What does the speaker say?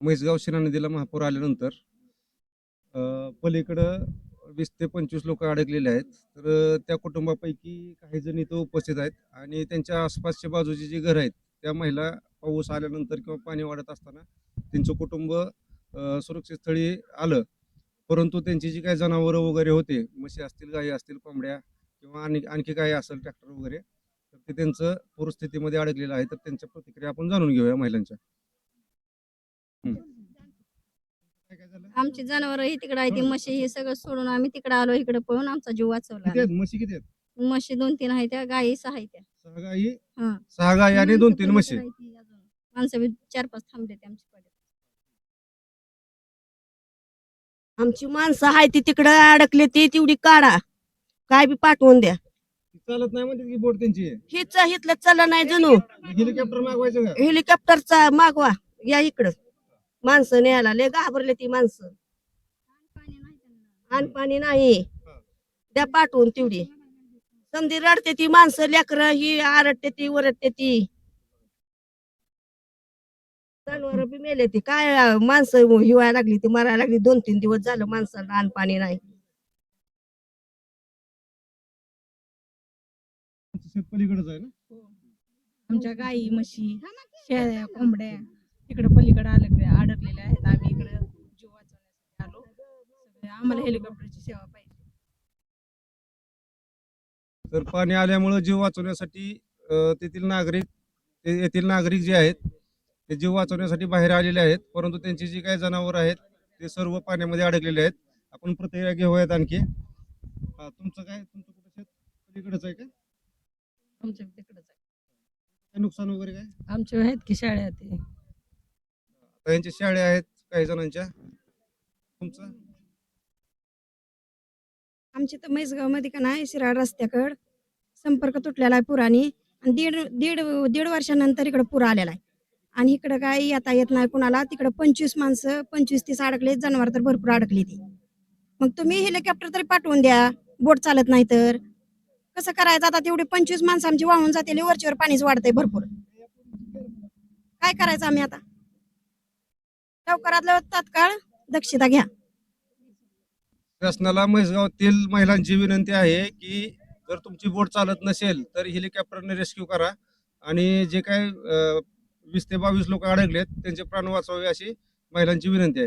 म्हैसगाव शिरा नदीला महापूर आल्यानंतर अ, पलीकडं वीस ते पंचवीस लोक अडकलेले आहेत. तर त्या कुटुंबापैकी काही जण इथं उपस्थित आहेत आणि त्यांच्या आसपासच्या बाजूची जी घरं आहेत त्या महिला पाऊस आल्यानंतर किंवा पाणी वाढत असताना त्यांचं कुटुंब अ, सुरक्षित स्थळी आलं. परंतु त्यांची जी काही जनावरं वगैरे होते म्हशी असतील गायी असतील कोंबड्या किंवा आणि आणखी काही असेल ट्रॅक्टर वगैरे तर ते त्यांचं पूरस्थितीमध्ये अडकलेलं आहे. तर त्यांच्या प्रतिक्रिया आपण जाणून घेऊया महिलांच्या हम्म. काय काय झालं? आमची जनावर ही तिकडे आहे ती म्हशी हे सगळं सोडून आम्ही तिकडे आलो इकडे पळून आमचा जीव वाचवला म्हशी किती आहेत? म्हशी दोन तीन आहेत त्या गायी सहा आहेत त्या. सहा गायी हा. सहा गायी आणि दोन तीन म्हशी. माणसं बी चार पाच थांबले ते आमच्या पाड्यात. आमची माणसं आहे ती तिकडं अडकले ती तेवढी काढा. काय बी पाठवून द्या. चालत नाही म्हणते की बोट त्यांची. हिच हिथलं चला नाही जणू. हेलिकॉप्टर मागवायचं का? हेलिकॉप्टरचा मागवा या इकडं. माणसं न्यायला लय घाबरले ती माणसं. पाणी नाही त्यांना. आणि पाणी नाही. द्या पाठवून तेवढी. समधी रडते ती माणसं लेकरं ही आरडते ती ओरडते ती. जनावर बी मेले ती. काय माणसं हिवायला लागली ती मरायला लागली. दोन तीन दिवस झालं माणसाला आणि पाणी नाही शेत पलीकडेच आहे ना? आमच्या गाई म्हशी शेळ्या कोंबड्या. इकडे पलीकडे अडकले अडकलेल्या आहेत. आम्ही इकडे जीव वाचवण्यासाठी आलो. आम्हाला हेलिकॉप्टरची सेवा पाहिजे. तर पाणी आल्यामुळं जीव वाचवण्यासाठी अ, तेथील नागरिक ते येथील नागरिक जे आहेत ते जीव वाचवण्यासाठी बाहेर आलेले आहेत. परंतु त्यांची जी काही जनावर आहेत ते सर्व पाण्यामध्ये अडकलेले आहेत. आपण प्रतिक्रिया घेऊयात आणखी. हा, तुमचं काय? तुमचं कुठं शेत? पलीकडेच आहे का? आमच्या तिकडेच आहे. काय नुकसान वगैरे काय? आमचे आहेत की शाळा ते आता शाळे आहेत काही जणांच्या. तुमचं? आमच्या तर म्हैसगावमध्ये का नाही शिराळ रस्त्याकड संपर्क तुटलेला आहे पुराने. आणि दीड दीड दीड वर्षानंतर इकडे पूर आलेला आहे. आणि इकडं काय येता येत नाही कुणाला. तिकडं पंचवीस माणसं पंचवीस तीस अडकले जनावर तर भरपूर अडकली ती. मग तुम्ही हेलिकॉप्टर तरी पाठवून द्या. बोट चालत नाही तर. कसं करायचं? आता तेवढे पंचवीस माणसं आमची वाहून जातील. वरच्यावर पाणीच वाढतंय भरपूर. काय करायचं आम्ही आता? लवकरात तात्काळ दक्षता घ्या. शासनाला म्हैसगावातील महिलांची विनंती आहे की जर तुमची बोट चालत नसेल तर हेलिकॉप्टरने रेस्क्यू करा. आणि जे काय वीस ते बावीस लोक अडकलेत त्यांचे प्राण वाचवावे अशी महिलांची विनंती आहे.